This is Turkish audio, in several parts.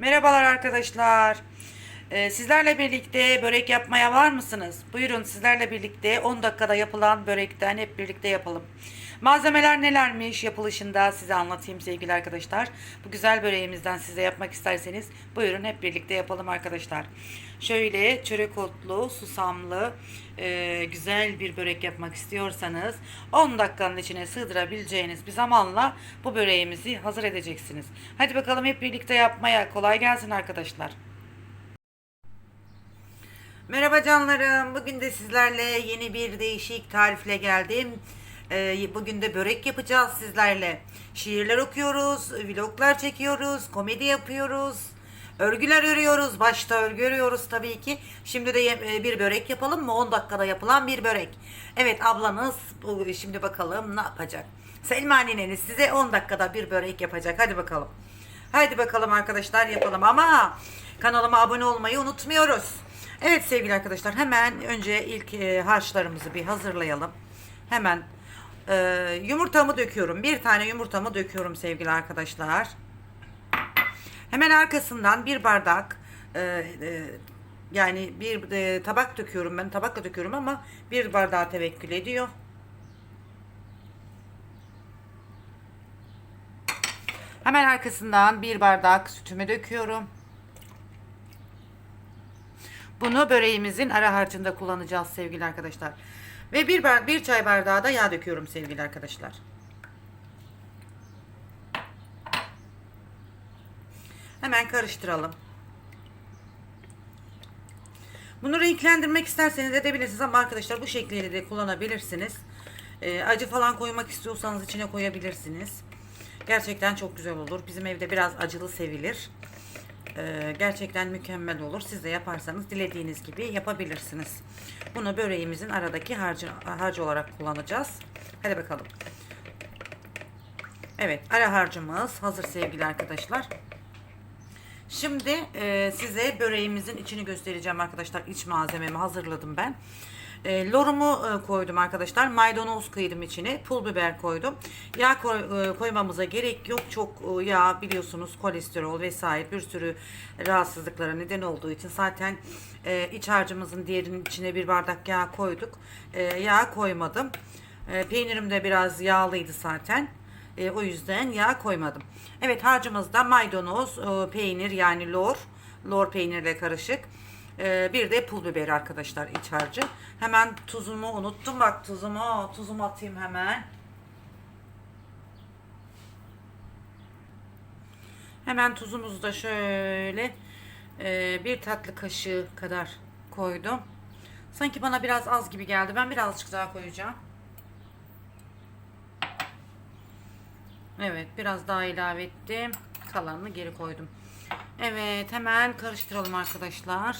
Merhabalar arkadaşlar. Ee, sizlerle birlikte börek yapmaya var mısınız? Buyurun sizlerle birlikte 10 dakikada yapılan börekten hep birlikte yapalım. Malzemeler nelermiş yapılışında size anlatayım sevgili arkadaşlar. Bu güzel böreğimizden size yapmak isterseniz buyurun hep birlikte yapalım arkadaşlar. Şöyle çörek otlu, susamlı, e, güzel bir börek yapmak istiyorsanız 10 dakikanın içine sığdırabileceğiniz bir zamanla bu böreğimizi hazır edeceksiniz. Hadi bakalım hep birlikte yapmaya kolay gelsin arkadaşlar. Merhaba canlarım. Bugün de sizlerle yeni bir değişik tarifle geldim. Ee, bugün de börek yapacağız sizlerle. Şiirler okuyoruz, vloglar çekiyoruz, komedi yapıyoruz. Örgüler örüyoruz. Başta örgü örüyoruz tabii ki. Şimdi de e, bir börek yapalım mı? 10 dakikada yapılan bir börek. Evet ablanız şimdi bakalım ne yapacak. Selma nineniz size 10 dakikada bir börek yapacak. Hadi bakalım. Hadi bakalım arkadaşlar yapalım ama kanalıma abone olmayı unutmuyoruz. Evet sevgili arkadaşlar hemen önce ilk e, harçlarımızı bir hazırlayalım. Hemen e, yumurtamı döküyorum. Bir tane yumurtamı döküyorum sevgili arkadaşlar. Hemen arkasından bir bardak e, e, yani bir e, tabak döküyorum ben tabakla döküyorum ama bir bardağa tevekkül ediyor. Hemen arkasından bir bardak sütümü döküyorum. Bunu böreğimizin ara harcında kullanacağız sevgili arkadaşlar. Ve bir, bir çay bardağı da yağ döküyorum sevgili arkadaşlar. Hemen karıştıralım. Bunu renklendirmek isterseniz edebilirsiniz ama arkadaşlar bu şekliyle de kullanabilirsiniz. Ee, acı falan koymak istiyorsanız içine koyabilirsiniz. Gerçekten çok güzel olur. Bizim evde biraz acılı sevilir. Ee, gerçekten mükemmel olur. Siz de yaparsanız dilediğiniz gibi yapabilirsiniz. Bunu böreğimizin aradaki harcı, harcı olarak kullanacağız. Hadi bakalım. Evet ara harcımız hazır sevgili arkadaşlar. Şimdi e, size böreğimizin içini göstereceğim arkadaşlar. İç malzememi hazırladım ben. E, lorumu e, koydum arkadaşlar. Maydanoz kıydım içine. Pul biber koydum. Yağ koy- e, koymamıza gerek yok. Çok e, yağ biliyorsunuz kolesterol vesaire bir sürü rahatsızlıklara neden olduğu için zaten e, iç harcımızın diğerinin içine bir bardak yağ koyduk. E, yağ koymadım. E, peynirim de biraz yağlıydı zaten. E, o yüzden yağ koymadım. Evet harcımızda maydanoz, e, peynir yani lor, lor peynirle karışık. E, bir de pul biber arkadaşlar iç harcı. Hemen tuzumu unuttum. Bak tuzumu, tuzumu atayım hemen. Hemen tuzumuzu da şöyle e, bir tatlı kaşığı kadar koydum. Sanki bana biraz az gibi geldi. Ben birazcık daha koyacağım. Evet biraz daha ilave ettim. Kalanını geri koydum. Evet hemen karıştıralım arkadaşlar.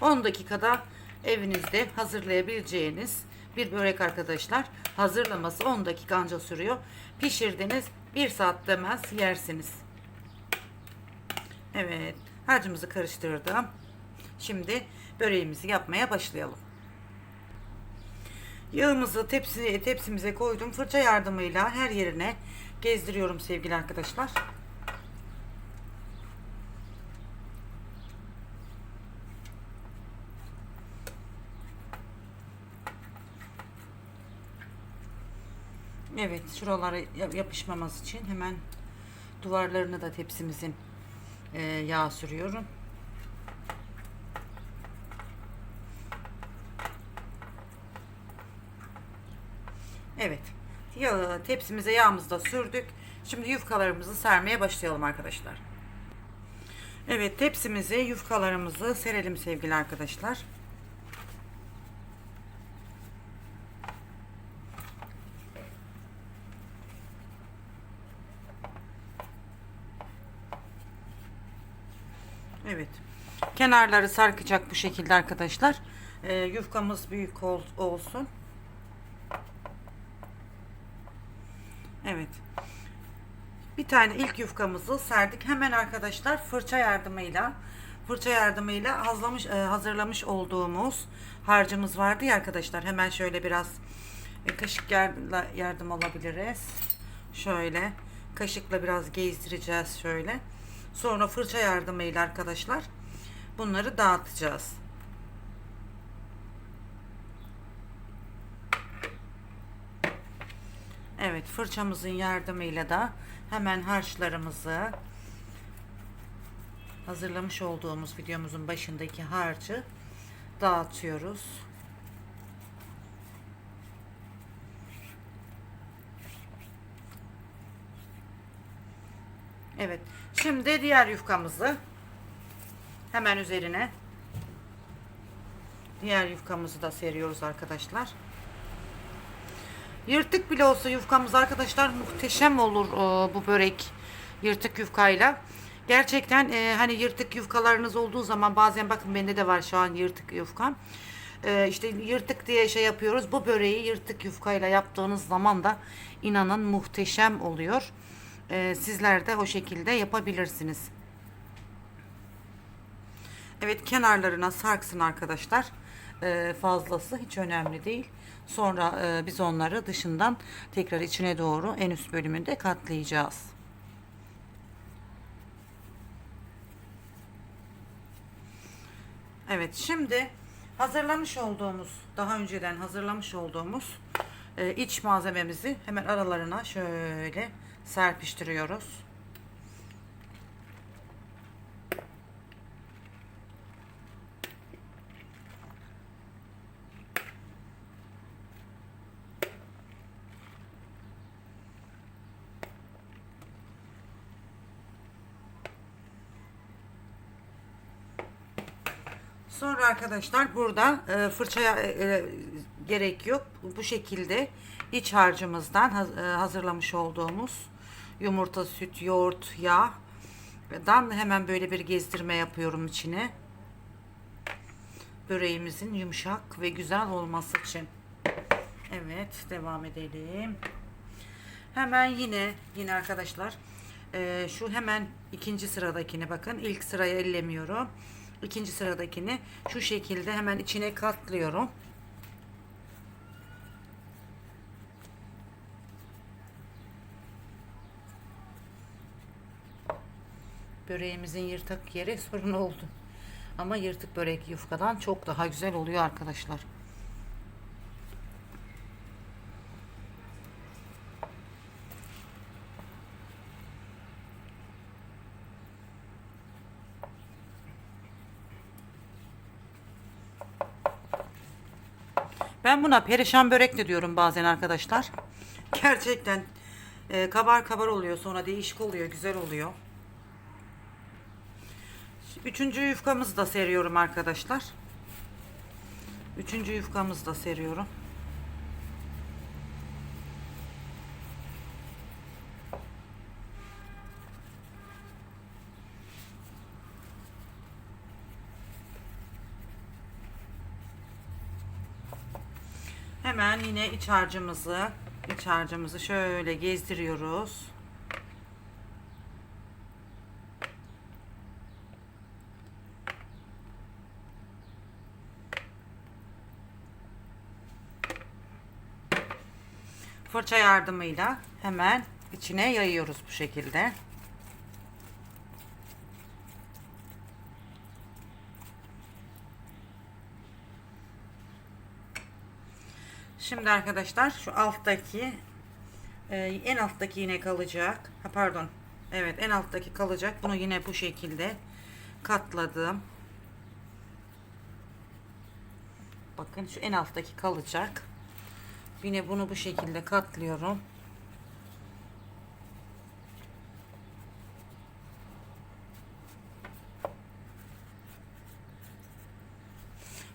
...10 dakikada evinizde hazırlayabileceğiniz bir börek arkadaşlar. Hazırlaması 10 dakika anca sürüyor. Pişirdiniz 1 saat demez yersiniz. Evet harcımızı karıştırdım. Şimdi böreğimizi yapmaya başlayalım. Yağımızı tepsi, tepsimize koydum. Fırça yardımıyla her yerine gezdiriyorum sevgili arkadaşlar. Evet şuralara yap- yapışmaması için hemen duvarlarını da tepsimizin e, yağ sürüyorum. Evet. Yağı, tepsimize yağımızı da sürdük. Şimdi yufkalarımızı sermeye başlayalım arkadaşlar. Evet tepsimize yufkalarımızı serelim sevgili arkadaşlar. Evet. Kenarları sarkacak bu şekilde arkadaşlar. Ee, yufkamız büyük ol- olsun. Evet. Bir tane ilk yufkamızı serdik. Hemen arkadaşlar fırça yardımıyla fırça yardımıyla hazırlamış, e, hazırlamış olduğumuz harcımız vardı ya arkadaşlar. Hemen şöyle biraz e, kaşık yardım alabiliriz. Şöyle kaşıkla biraz gezdireceğiz şöyle. Sonra fırça yardımıyla arkadaşlar bunları dağıtacağız. Evet fırçamızın yardımıyla da hemen harçlarımızı hazırlamış olduğumuz videomuzun başındaki harcı dağıtıyoruz. Evet. Şimdi diğer yufkamızı hemen üzerine diğer yufkamızı da seriyoruz arkadaşlar. Yırtık bile olsa yufkamız arkadaşlar muhteşem olur e, bu börek yırtık yufkayla. Gerçekten e, hani yırtık yufkalarınız olduğu zaman bazen bakın bende de var şu an yırtık yufkam. E, işte yırtık diye şey yapıyoruz. Bu böreği yırtık yufkayla yaptığınız zaman da inanın muhteşem oluyor. E, sizler de o şekilde yapabilirsiniz. Evet kenarlarına sarksın arkadaşlar. E, fazlası hiç önemli değil. Sonra e, biz onları dışından tekrar içine doğru en üst bölümünde katlayacağız. Evet şimdi hazırlamış olduğumuz daha önceden hazırlamış olduğumuz e, iç malzememizi hemen aralarına şöyle serpiştiriyoruz. Sonra arkadaşlar burada e, fırçaya e, e, gerek yok. Bu şekilde iç harcımızdan e, hazırlamış olduğumuz yumurta, süt, yoğurt, yağdan hemen böyle bir gezdirme yapıyorum içine. Böreğimizin yumuşak ve güzel olması için. Evet, devam edelim. Hemen yine yine arkadaşlar e, şu hemen ikinci sıradakini bakın. ilk sırayı ellemiyorum. İkinci sıradakini şu şekilde hemen içine katlıyorum. Böreğimizin yırtık yeri sorun oldu. Ama yırtık börek yufkadan çok daha güzel oluyor arkadaşlar. Ben buna perişan börek de diyorum bazen arkadaşlar. Gerçekten e, kabar kabar oluyor sonra değişik oluyor güzel oluyor. Üçüncü yufkamızı da seriyorum arkadaşlar. Üçüncü yufkamızı da seriyorum. Hemen yine iç harcımızı iç harcımızı şöyle gezdiriyoruz. Fırça yardımıyla hemen içine yayıyoruz bu şekilde. Şimdi arkadaşlar şu alttaki e, en alttaki yine kalacak. Ha pardon. Evet en alttaki kalacak. Bunu yine bu şekilde katladım. Bakın şu en alttaki kalacak. Yine bunu bu şekilde katlıyorum.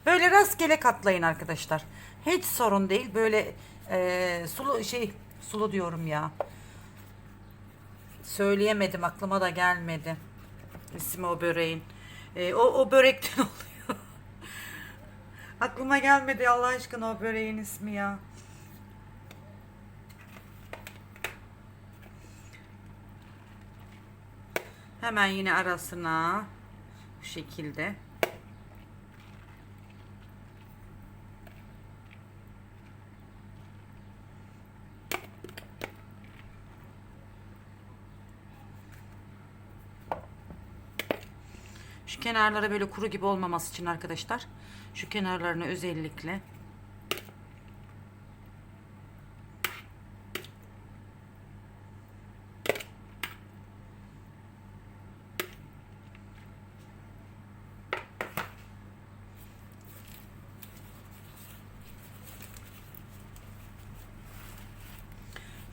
Böyle rastgele katlayın arkadaşlar. Hiç sorun değil. Böyle e, sulu şey sulu diyorum ya. Söyleyemedim aklıma da gelmedi. İsmi o böreğin. E, o, o börekten oluyor. aklıma gelmedi Allah aşkına o böreğin ismi ya. Hemen yine arasına Bu şekilde. Şu kenarlara böyle kuru gibi olmaması için arkadaşlar şu kenarlarını özellikle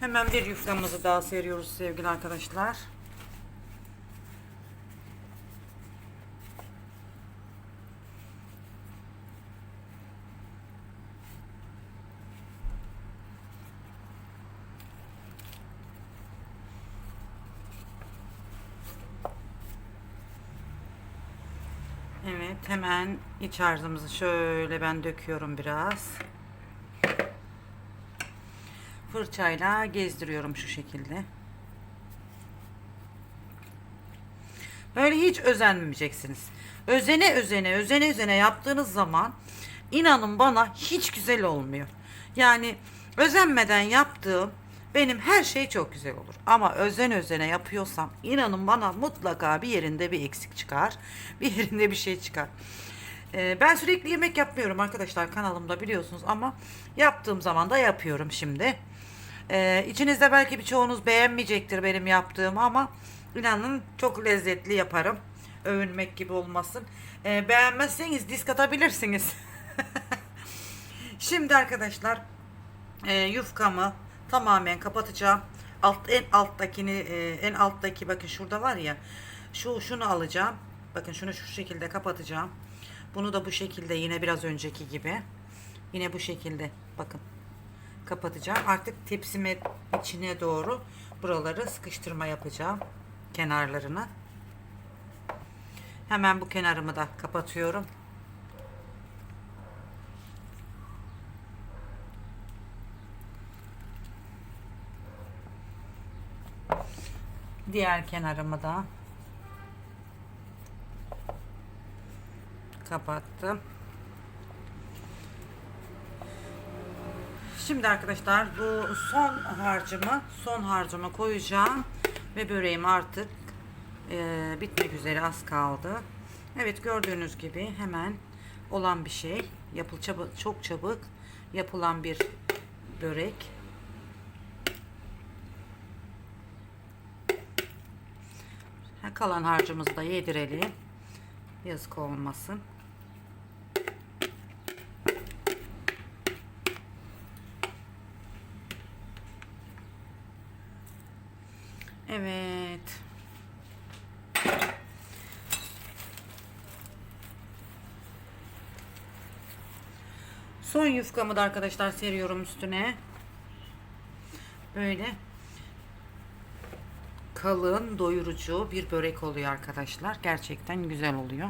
Hemen bir yufkamızı daha seriyoruz sevgili arkadaşlar. Evet hemen iç harcımızı şöyle ben döküyorum biraz. Fırçayla gezdiriyorum şu şekilde. Böyle hiç özenmeyeceksiniz. Özene özene özene özene yaptığınız zaman inanın bana hiç güzel olmuyor. Yani özenmeden yaptığım benim her şey çok güzel olur. Ama özen özene yapıyorsam inanın bana mutlaka bir yerinde bir eksik çıkar. Bir yerinde bir şey çıkar. Ee, ben sürekli yemek yapmıyorum arkadaşlar kanalımda biliyorsunuz ama yaptığım zaman da yapıyorum şimdi. Ee, içinizde belki birçoğunuz beğenmeyecektir benim yaptığım ama inanın çok lezzetli yaparım. Övünmek gibi olmasın. Ee, beğenmezseniz disk atabilirsiniz. Şimdi arkadaşlar e, yufkamı tamamen kapatacağım. Alt en alttakini e, en alttaki bakın şurada var ya şu şunu alacağım. Bakın şunu şu şekilde kapatacağım. Bunu da bu şekilde yine biraz önceki gibi. Yine bu şekilde bakın kapatacağım. Artık tepsime içine doğru buraları sıkıştırma yapacağım. Kenarlarını. Hemen bu kenarımı da kapatıyorum. Diğer kenarımı da kapattım. Şimdi arkadaşlar bu son harcımı son harcımı koyacağım ve böreğim artık e, bitmek üzere az kaldı. Evet gördüğünüz gibi hemen olan bir şey. Yapıl çabuk, çok çabuk yapılan bir börek. Kalan harcımızı da yedirelim. Yazık olmasın. Evet. Son yufkamı da arkadaşlar seriyorum üstüne. Böyle kalın, doyurucu bir börek oluyor arkadaşlar. Gerçekten güzel oluyor.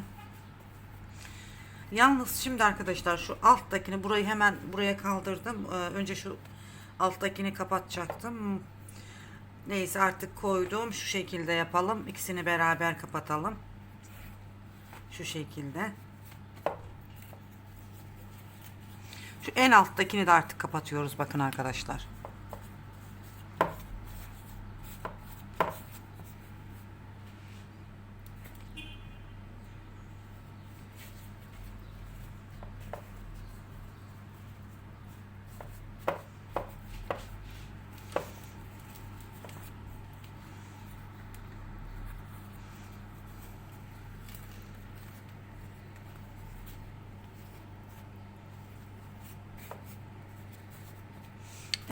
Yalnız şimdi arkadaşlar şu alttakini burayı hemen buraya kaldırdım. Ee, önce şu alttakini kapatacaktım. Neyse artık koydum. Şu şekilde yapalım. İkisini beraber kapatalım. Şu şekilde. Şu en alttakini de artık kapatıyoruz bakın arkadaşlar.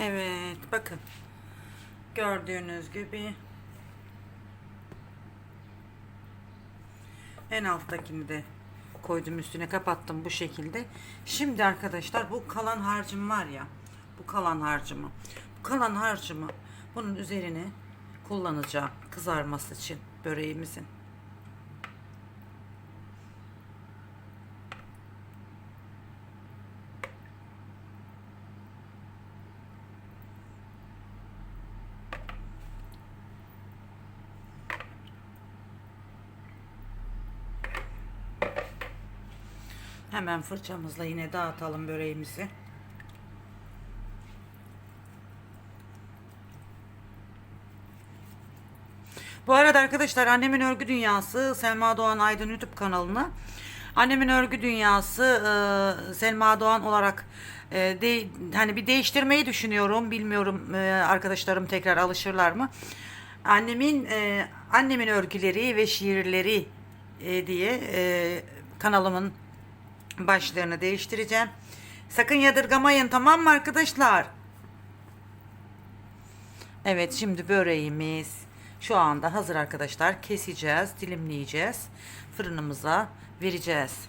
Evet bakın. Gördüğünüz gibi en alttakini de koydum üstüne kapattım bu şekilde. Şimdi arkadaşlar bu kalan harcım var ya bu kalan harcımı bu kalan harcımı bunun üzerine kullanacağım kızarması için böreğimizin. Hemen fırçamızla yine dağıtalım böreğimizi. Bu arada arkadaşlar Annemin Örgü Dünyası Selma Doğan Aydın YouTube kanalına Annemin Örgü Dünyası e, Selma Doğan olarak e, de, hani bir değiştirmeyi düşünüyorum. Bilmiyorum e, arkadaşlarım tekrar alışırlar mı? Annemin e, annemin örgüleri ve şiirleri e, diye e, kanalımın başlığını değiştireceğim. Sakın yadırgamayın tamam mı arkadaşlar? Evet şimdi böreğimiz şu anda hazır arkadaşlar. Keseceğiz, dilimleyeceğiz. Fırınımıza vereceğiz.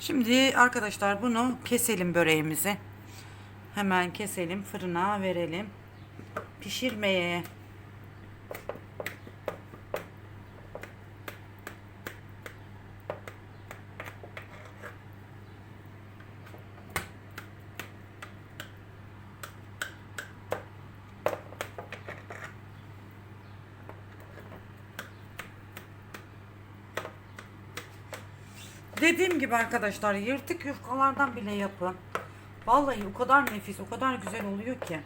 Şimdi arkadaşlar bunu keselim böreğimizi. Hemen keselim, fırına verelim. Pişirmeye. Dediğim gibi arkadaşlar yırtık yufkalardan bile yapın. Vallahi o kadar nefis, o kadar güzel oluyor ki.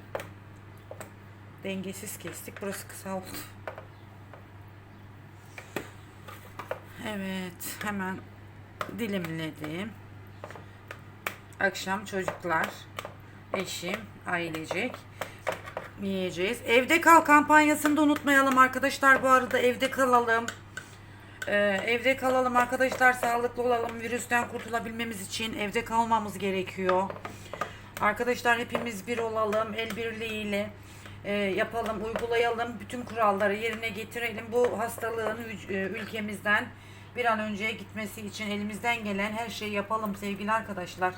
Dengesiz kestik. Burası kısa oldu. Evet, hemen dilimledim. Akşam çocuklar, eşim, ailecek yiyeceğiz. Evde kal kampanyasını da unutmayalım arkadaşlar. Bu arada evde kalalım. Ee, evde kalalım arkadaşlar sağlıklı olalım virüsten kurtulabilmemiz için evde kalmamız gerekiyor. Arkadaşlar hepimiz bir olalım el birliğiyle e, yapalım uygulayalım bütün kuralları yerine getirelim. Bu hastalığın e, ülkemizden bir an önce gitmesi için elimizden gelen her şeyi yapalım sevgili arkadaşlar.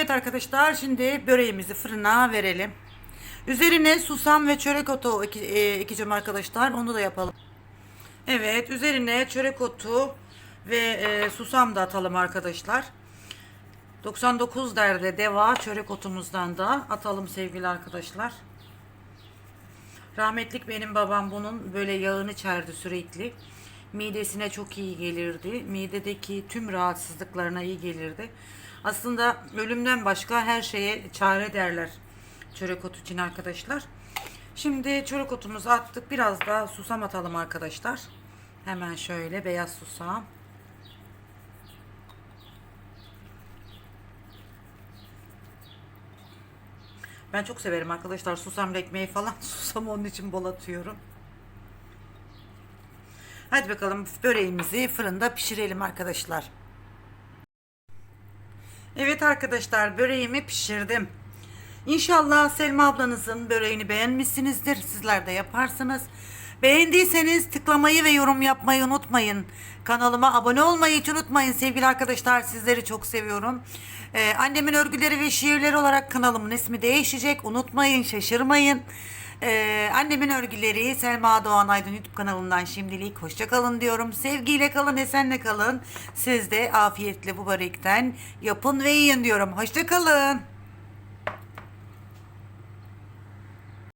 Evet arkadaşlar şimdi böreğimizi fırına verelim. Üzerine susam ve çörek otu e, ekeceğim arkadaşlar. Onu da yapalım. Evet üzerine çörek otu ve e, susam da atalım arkadaşlar. 99 derde deva çörek otumuzdan da atalım sevgili arkadaşlar. Rahmetlik benim babam bunun böyle yağını çerdi sürekli. Midesine çok iyi gelirdi. Midedeki tüm rahatsızlıklarına iyi gelirdi. Aslında ölümden başka her şeye çare derler çörek otu için arkadaşlar. Şimdi çörek otumuzu attık. Biraz da susam atalım arkadaşlar. Hemen şöyle beyaz susam. Ben çok severim arkadaşlar susam ekmeği falan. Susam onun için bol atıyorum. Hadi bakalım böreğimizi fırında pişirelim arkadaşlar. Evet arkadaşlar böreğimi pişirdim. İnşallah Selma ablanızın böreğini beğenmişsinizdir. Sizler de yaparsınız. Beğendiyseniz tıklamayı ve yorum yapmayı unutmayın. Kanalıma abone olmayı hiç unutmayın sevgili arkadaşlar. Sizleri çok seviyorum. Ee, annemin örgüleri ve şiirleri olarak kanalımın ismi değişecek. Unutmayın, şaşırmayın. Ee, annemin örgüleri Selma Doğan Aydın YouTube kanalından şimdilik hoşça kalın diyorum. Sevgiyle kalın, esenle kalın. Siz de afiyetle bu börekten yapın ve yiyin diyorum. Hoşça kalın.